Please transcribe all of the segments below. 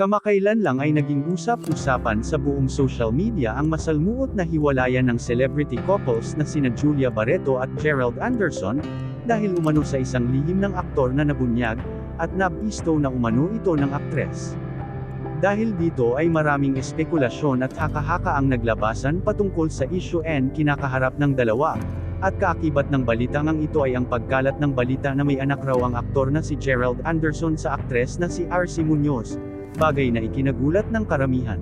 Kamakailan lang ay naging usap-usapan sa buong social media ang masalmuot na hiwalayan ng celebrity couples na sina Julia Barreto at Gerald Anderson, dahil umano sa isang lihim ng aktor na nabunyag, at nabisto na umano ito ng aktres. Dahil dito ay maraming espekulasyon at haka-haka ang naglabasan patungkol sa issue and kinakaharap ng dalawa, at kaakibat ng balita ngang ito ay ang pagkalat ng balita na may anak raw ang aktor na si Gerald Anderson sa aktres na si RC Munoz, bagay na ikinagulat ng karamihan.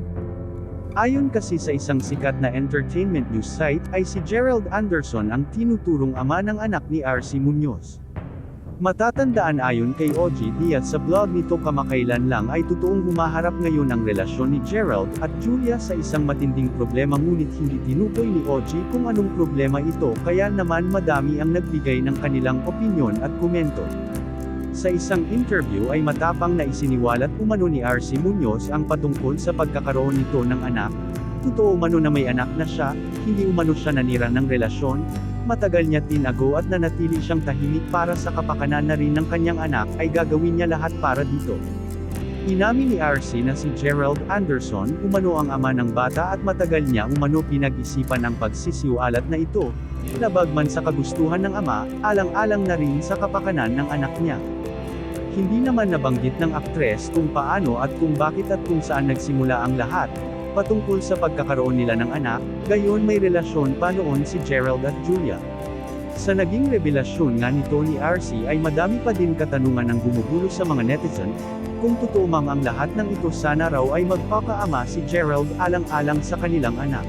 Ayon kasi sa isang sikat na entertainment news site ay si Gerald Anderson ang tinuturong ama ng anak ni RC Munoz. Matatandaan ayon kay OG Diaz sa blog nito kamakailan lang ay totoong humaharap ngayon ang relasyon ni Gerald at Julia sa isang matinding problema ngunit hindi tinukoy ni OG kung anong problema ito kaya naman madami ang nagbigay ng kanilang opinyon at komento. Sa isang interview ay matapang na isiniwalat umano ni RC Munoz ang patungkol sa pagkakaroon nito ng anak. Totoo umano na may anak na siya, hindi umano siya nanira ng relasyon, matagal niya tinago at nanatili siyang tahimik para sa kapakanan na rin ng kanyang anak ay gagawin niya lahat para dito. Inamin ni RC na si Gerald Anderson umano ang ama ng bata at matagal niya umano pinag-isipan ang pagsisiwalat na ito, labagman sa kagustuhan ng ama, alang-alang na rin sa kapakanan ng anak niya. Hindi naman nabanggit ng aktres kung paano at kung bakit at kung saan nagsimula ang lahat, patungkol sa pagkakaroon nila ng anak, gayon may relasyon pa noon si Gerald at Julia. Sa naging revelasyon nga ni RC ay madami pa din katanungan ang gumugulo sa mga netizen, kung totoo mang ang lahat ng ito sana raw ay magpapaama si Gerald alang-alang sa kanilang anak.